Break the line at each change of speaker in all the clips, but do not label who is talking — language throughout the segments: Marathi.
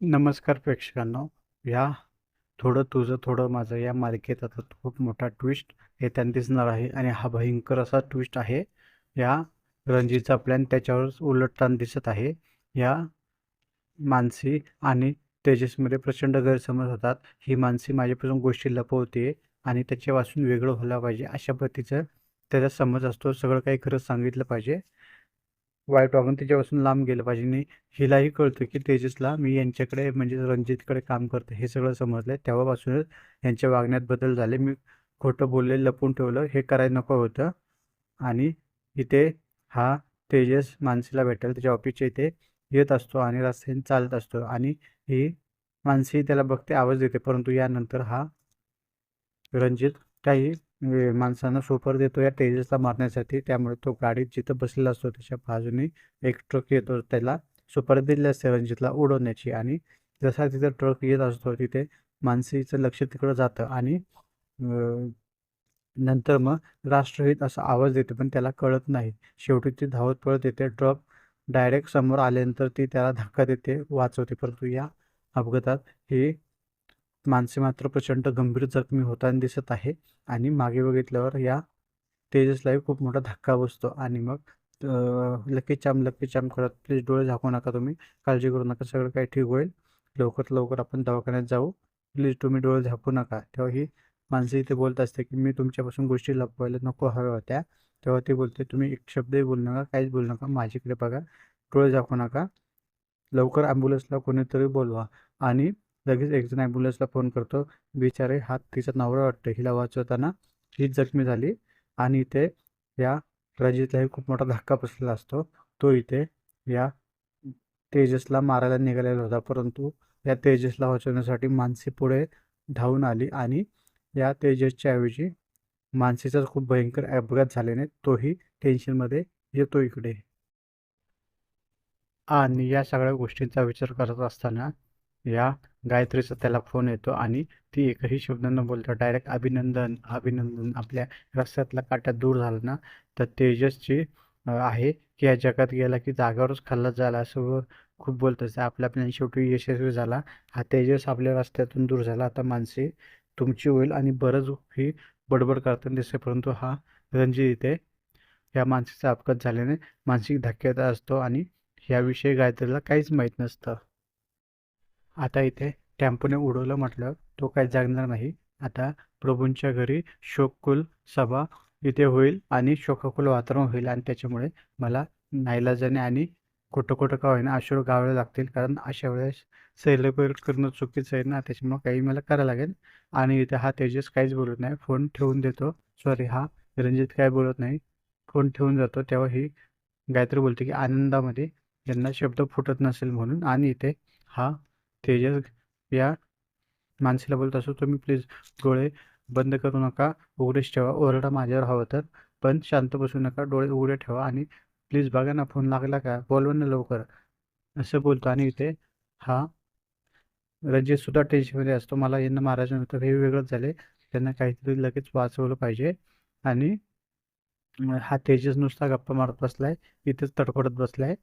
नमस्कार प्रेक्षकांनो. या थोडं तुझं थोडं माझं या मालिकेत आता खूप मोठा ट्विस्ट येताना दिसणार आहे आणि हा भयंकर असा ट्विस्ट आहे. या रणजीचा प्लॅन त्याच्यावर उलटताना दिसत आहे. या मानसी आणि तेजसमध्ये प्रचंड गैरसमज होतात. ही मानसी माझ्यापासून गोष्टी लपवते आणि त्याच्यापासून वेगळं व्हायला पाहिजे अशा पद्धतीचं त्याचा समज असतो. सगळं काही खरं सांगितलं पाहिजे. वाईट वागून त्याच्यापासून लांब गेलं पाहिजे. आणि हिलाही कळतं की तेजसला मी यांच्याकडे म्हणजे रणजितकडे काम करते हे सगळं समजलं तेव्हापासूनच यांच्या वागण्यात बदल झाले. मी खोटं बोलले लपून ठेवलं हे करायला नको होतं. आणि इथे हा तेजस मानसीला भेटेल. त्याच्या ऑफिसच्या इथे येत असतो आणि रस्त्याने चालत असतो. आणि ही मानसी त्याला बघते आवाज देते. परंतु यानंतर हा रणजित काही म्हणजे माणसांना सोपर देतो या तेजसला मारण्यासाठी. त्यामुळे तो गाडीत जिथं बसलेला असतो त्याच्या बाजूने एक ट्रक येतो त्याला सुपारी दिली असते रणजितला उडवण्याची. आणि जसा तिथं ट्रक येत असतो तिथे मानसीचं लक्ष तिकडं जातं आणि नंतर मग राष्ट्रहित असा आवाज देते पण त्याला कळत नाही. शेवटी ती धावत पळत येते. ट्रक डायरेक्ट समोर आल्यानंतर ती त्याला धक्का देते वाचवते. परंतु या अपघातात ही माणसे मात्र प्रचंड गंभीर जखमी होताना दिसत आहे आणि मागे बघितल्यावर या तेजसलाही खूप मोठा धक्का बसतो. आणि मग लकी चाम लकी चाम करत प्लीज डोळे झाकू नका तुम्ही. काळजी करू नका. सगळं काही ठीक होईल. लवकरात लवकर आपण दवाखान्यात जाऊ. प्लीज तुम्ही डोळे झाकू नका. तेव्हा ही माणसे इथे बोलत असते की मी तुमच्यापासून गोष्टी लपवायला नको हव्या होत्या. तेव्हा ते बोलते तुम्ही एक शब्दही बोलू नका. काहीच बोलू नका. माझ्याकडे बघा. डोळे झाकू नका. लवकर ॲम्ब्युलन्सला कोणीतरी बोलवा. आणि लगेच एकजण ॲम्ब्युलन्सला फोन करतो बिचारे हात तिचा नवरा वाटतं हिला वाचवताना हीच जखमी झाली आणि इथे या रजितलाही खूप मोठा धक्का बसलेला असतो. तो इथे या तेजसला मारायला निघालेला होता. परंतु या तेजसला वाचवण्यासाठी मानसी पुढे धावून आली आणि या तेजसच्या ऐवजी मानसीचा खूप भयंकर अपघात झाल्याने तोही टेन्शनमध्ये येतो इकडे. आणि या सगळ्या गोष्टींचा विचार करत असताना या गायत्रीचा त्याला फोन येतो आणि ती एकही शब्द न बोलता डायरेक्ट अभिनंदन अभिनंदन आपल्या रस्त्यातला काटा दूर झाला ना तर तेजसची आहे की या जगात गेला की जागावरच खाल्ला झाला असं खूप बोलत. असते आपल्या प्लॅन शेवटी यशस्वी झाला हा तेजस आपल्या रस्त्यातून दूर झाला. आता माणसे तुमची होईल आणि बरंच ही बडबड करताना दिसते परंतु हा रणजित इथे या माणसाचा अपघात झाल्याने मानसिक धक्क्यात असतो आणि याविषयी गायत्रीला काहीच माहीत नसतं. आता इथे टेम्पोने उडवलं म्हटलं तो काही जागणार नाही. आता प्रभूंच्या घरी शोककुल सभा इथे होईल आणि शोकाकुल वातावरण होईल आणि त्याच्यामुळे मला नाईलाजाने आणि खोटं खोटं का होईना अश्रू गावावे लागतील. कारण अशा वेळेस सेलिब्रेट करणं चुकीचं आहे ना त्याच्यामुळे काही मला करायला लागेल. आणि इथे हा तेजस काहीच बोलत नाही. फोन ठेवून देतो. सॉरी हा रणजित काय बोलत नाही. फोन ठेवून जातो. तेव्हा ही गायत्री बोलते की आनंदामध्ये यांना शब्द फुटत नसेल म्हणून. आणि इथे हा तेजस या माणसाला बोलत असो तुम्ही प्लीज डोळे बंद करू नका उघडेच ठेवा ओरडा माझ्यावर हवं तर. पण शांत बसू नका डोळे उघडे ठेवा आणि प्लीज बघा ना फोन लागला का? बोलवा ना लवकर. असं बोलतो आणि इथे हा रणजित सुद्धा टेन्शनमध्ये असतो. मला यांना मारायचं नव्हतं हे वेगळंच झाले त्यांना काहीतरी लगेच वाचवलं पाहिजे. आणि हा तेजस नुसता गप्पा मारत बसलाय इथेच तडफडत बसलाय.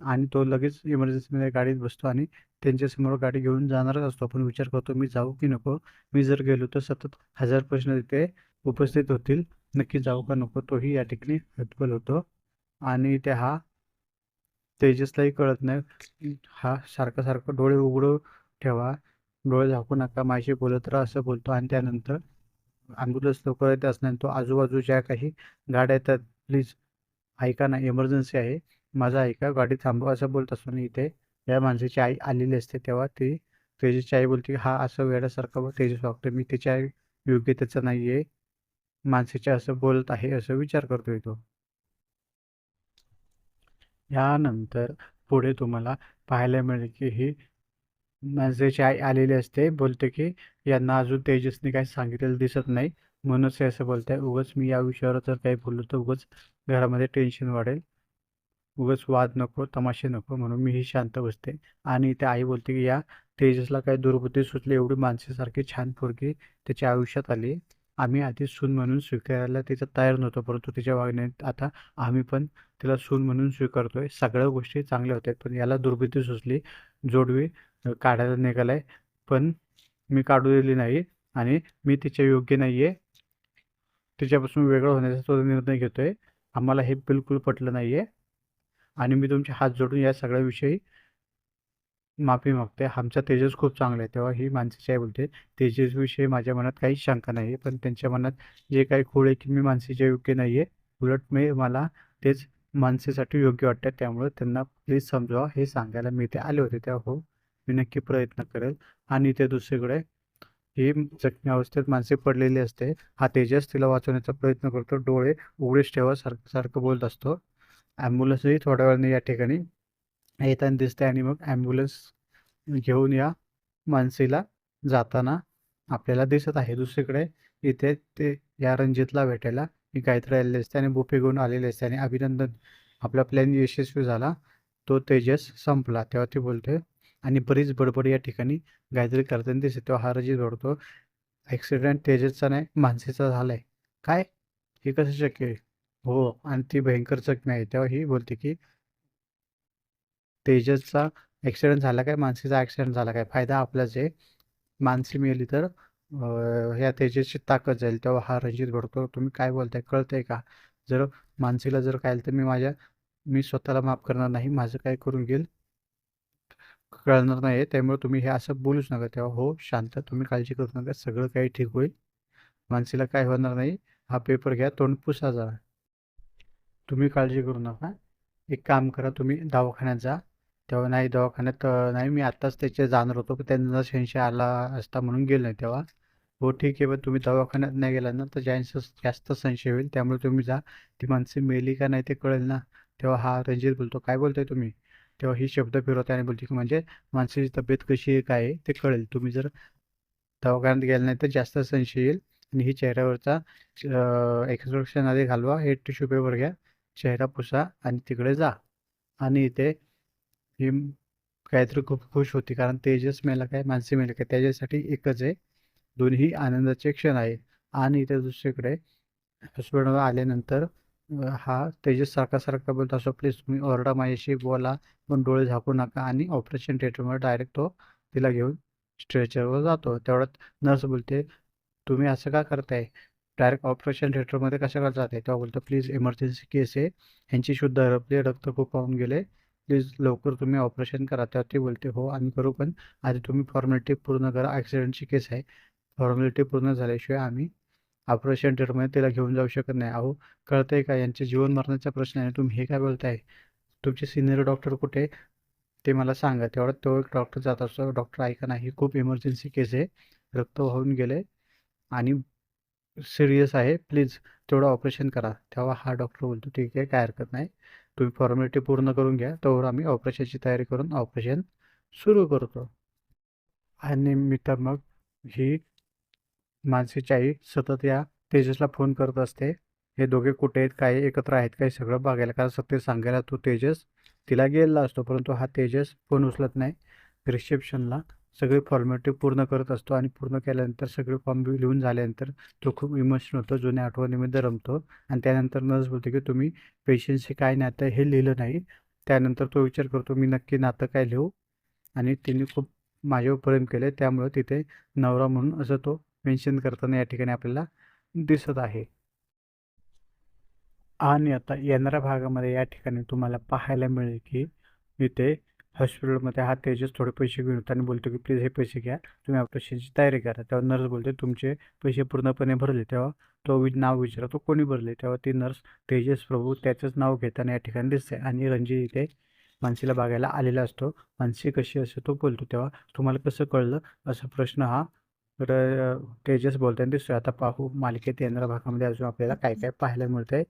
आणि तो लगेच इमर्जन्सीमध्ये गाडीत बसतो आणि त्यांच्यासमोर गाडी घेऊन जाणारच असतो. आपण विचार करतो मी जाऊ की नको? मी जर गेलो तर सतत हजार प्रश्न तिथे उपस्थित होतील. नक्की जाऊ का नको? तोही या ठिकाणी हतबल होतो. आणि ते हा तेजसलाही कळत नाही. हा सारखं सारखं डोळे उघडू ठेवा. डोळे झाकू नका. माझी बोलत राहा असं बोलतो. आणि त्यानंतर ॲम्ब्युलन्स लवकर येत असणार तो आजूबाजूच्या काही गाड्या येतात. प्लीज ऐका ना. इमर्जन्सी आहे. माझा ऐका गाडी थांबव असं बोलत असताना इथे या माणसाची आई आलेली असते तेव्हा ती तेजसची आई बोलते की हा असं वेड्यासारखं तेजस वागतो मी त्याच्या योग्यतेचं नाही आहे माणसाच्या असं बोलत आहे असं विचार करतोय तो. यानंतर पुढे तुम्हाला पाहायला मिळेल की ही माणसाची आई आलेली असते. बोलते की यांना अजून तेजसने काही सांगितलेलं दिसत नाही. म्हणूनच हे असं बोलत आहे उगाच मी या विषयावर जर काही बोललो तर उगाच घरामध्ये टेन्शन वाढेल. उगाच वाद नको तमाशे नको म्हणून मी ही शांत बसते. आणि त्या आई बोलते की या तेजसला काही दुर्बुद्धी सुचली एवढी माणसासारखी छान पोरगी त्याच्या आयुष्यात आली. आम्ही आधी सून म्हणून स्वीकारायला तिचा तयार नव्हतो परंतु तिच्या वागण्यात आता आम्ही पण तिला सून म्हणून स्वीकारतोय. सगळ्या गोष्टी चांगल्या होत्या पण याला दुर्बुद्धी सुचली. जोडवी काढायला निघालाय पण मी काढू दिली नाही आणि मी तिच्या योग्य नाही आहे तिच्यापासून वेगळं होण्याचा तो निर्णय घेतोय. आम्हाला हे बिलकुल पटलं नाही आहे आणि मी तुमचे हात जोडून या सगळ्याविषयी माफी मागते आमचा तेजस खूप चांगला आहे. तेव्हा ही मानसीची आई बोलते तेजसविषयी माझ्या मनात काहीच शंका नाही आहे पण त्यांच्या मनात जे काही खोळ आहे की मी मानसीच्या योग्य नाही आहे उलट मी मला तेच मानसीसाठी योग्य वाटतं त्यामुळे त्यांना प्लीज समजावा हे सांगायला मी इथे आले होते. तेव्हा हो मी नक्की प्रयत्न करेल. आणि ते दुसरीकडे ही जखमी अवस्थेत माणसे पडलेली असते. हा तेजस तिला वाचवण्याचा प्रयत्न करतो. डोळे उघडेच ठेवा सारखं सारखं बोलत असतो. ॲम्ब्युलन्सही थोड्या वेळाने या ठिकाणी येताना दिसते आणि मग ॲम्ब्युलन्स घेऊन या मानसीला जाताना आपल्याला दिसत आहे. दुसरीकडे इथे ते या रणजितला भेटायला मी गायत्री आलेली असते आणि बुफे घेऊन आलेले असते आणि अभिनंदन. आपला प्लॅन यशस्वी झाला. तो तेजस संपला तेव्हा ती बोलते आणि बरीच बडबड या ठिकाणी गायत्री करताना दिसते. तेव्हा हा रजित भरतो ॲक्सिडेंट तेजसचा नाही माणसेचा आहे काय? हे कसं शक्य आहे? हो आणि ती भयंकर जखमी आहे. तेव्हा ही बोलते की तेजसचा ॲक्सिडेंट झाला काय? मानसीचा ॲक्सिडेंट झाला काय? फायदा आपलाच आहे मानसी मिळाली तर ह्या तेजसची ताकद जाईल. तेव्हा हा रणजित भडतो तुम्ही काय बोलताय? कळतंय का? जर मानसीला जर काय तर मी माझ्या मी स्वतःला माफ करणार नाही. माझं काय करून घेईल? कळणार नाही त्यामुळे तुम्ही हे असं बोलूच नका. तेव्हा हो शांत. तुम्ही काळजी करू नका. सगळं काही ठीक होईल. मानसीला काय होणार नाही? हा पेपर घ्या. तोंड पुसा जा तुम्ही काळजी करू नका. एक काम करा तुम्ही दवाखान्यात जा. तेव्हा नाही दवाखान्यात नाही मी आत्ताच त्याचे जाणार होतो पण त्यांना संशय आला असता म्हणून गेलो नाही तेव्हा. हो ठीक आहे पण तुम्ही दवाखान्यात नाही गेला ना तर जास्त जास्त संशय होईल त्यामुळे तुम्ही जा. ती माणसे मेली का नाही ते कळेल ना. तेव्हा हा रणजित बोलतो काय बोलताय तुम्ही? तेव्हा ही शब्द फिरवते आणि बोलते की म्हणजे माणसाची तब्येत कशी आहे काय आहे ते कळेल. तुम्ही जर दवाखान्यात गेला नाही तर जास्त संशय येईल आणि ही चेहऱ्यावरचा एक्सप्रेशन आधी घालवा हे टिश्यू पेपर घ्या. चेहरा पुसा आणि तिकडे जा. आणि इथे ही काहीतरी खूप खुश होती कारण तेजस मेला काय मानसी मेला काय त्याच्यासाठी एकच आहे. दोन्ही आनंदाचे क्षण आहे. आणि इथे दुसरीकडे हॉस्पिटलवर आल्यानंतर हा तेजस सारखा सारखा बोलतो असो प्लीज तुम्ही ओरडा माझ्याशी बोला पण डोळे झाकू नका. आणि ऑपरेशन थिएटरमध्ये डायरेक्ट तो तिला घेऊन स्ट्रेचरवर जातो. तेवढ्यात नर्स बोलते तुम्ही असं का करताय? डायरेक्ट ऑपरेशन थिएटरमध्ये कशाला जाते तेव्हा बोलतो प्लीज इमर्जन्सी केस आहे. ह्यांची शुद्ध हरपले रक्त खूप वाहून गेले प्लीज लवकर तुम्ही ऑपरेशन करा. तेव्हा ती बोलते हो आम्ही करू पण आधी तुम्ही फॉर्मॅलिटी पूर्ण करा. ॲक्सिडेंटची केस आहे. फॉर्मॅलिटी पूर्ण झाल्याशिवाय आम्ही ऑपरेशन थिएटरमध्ये तिला घेऊन जाऊ शकत नाही. अहो कळतंय का? यांचे जीवन मरणाचा प्रश्न आहे. तुम्ही हे काय बोलताय? तुमचे सिनियर डॉक्टर कुठे ते मला सांगा. तेवढा तो एक डॉक्टर जात असतो. डॉक्टर ऐका नाही खूप इमर्जन्सी केस आहे. रक्त वाहून गेले आणि सिरियस आहे प्लीज तेवढं ऑपरेशन करा. तेव्हा हा डॉक्टर बोलतो ठीक आहे काय हरकत नाही. तुम्ही फॉर्मॅलिटी पूर्ण करून घ्या. तोवर आम्ही ऑपरेशनची तयारी करून ऑपरेशन सुरू करतो. आणि मी तर मग ही मानसीची आई सतत या तेजसला फोन करत असते. हे दोघे कुठे आहेत काय एकत्र आहेत काय सगळं बघायला. कारण सत्य सांगायला तो तेजस तिला गेलेला असतो. परंतु हा तेजस फोन उचलत नाही. रिसेप्शनला सगळी फॉर्मॅलिटी पूर्ण करत असतो आणि पूर्ण केल्यानंतर सगळे फॉर्म लिहून झाल्यानंतर तो खूप इमोशनल होतो जुन्या आठवणीमध्ये रमतो. आणि त्यानंतर नर्स बोलते की तुम्ही पेशंटशी काय नातं हे लिहिलं नाही. त्यानंतर तो विचार करतो मी नक्की नातं काय लिहू? आणि तिने खूप माझ्यावर प्रेम केले त्यामुळे तिथे नवरा म्हणून असं तो मेन्शन करताना या ठिकाणी आपल्याला दिसत आहे. आणि आता येणाऱ्या भागामध्ये या ठिकाणी तुम्हाला पाहायला मिळेल की इथे हॉस्पिटलमध्ये हा तेजस थोडे पैसे घेऊन आणि बोलतो की प्लीज हे पैसे घ्या. तुम्ही ऑपरेशनची तयारी करा. तेव्हा नर्स बोलते तुमचे पैसे पूर्णपणे भरले. तेव्हा तो वि नाव विचारतो कोणी भरले? तेव्हा ती नर्स तेजस प्रभू त्याचंच नाव घेताना या ठिकाणी दिसते आणि रणजित इथे मानसीला बघायला आलेला असतो. मानसी कशी असते तो बोलतो तेव्हा तुम्हाला कसं कळलं? असा प्रश्न हा तेजस बोलताना दिसतोय. आता पाहू मालिकेत येणाऱ्या भागामध्ये अजून आपल्याला काय काय पाहायला मिळतंय.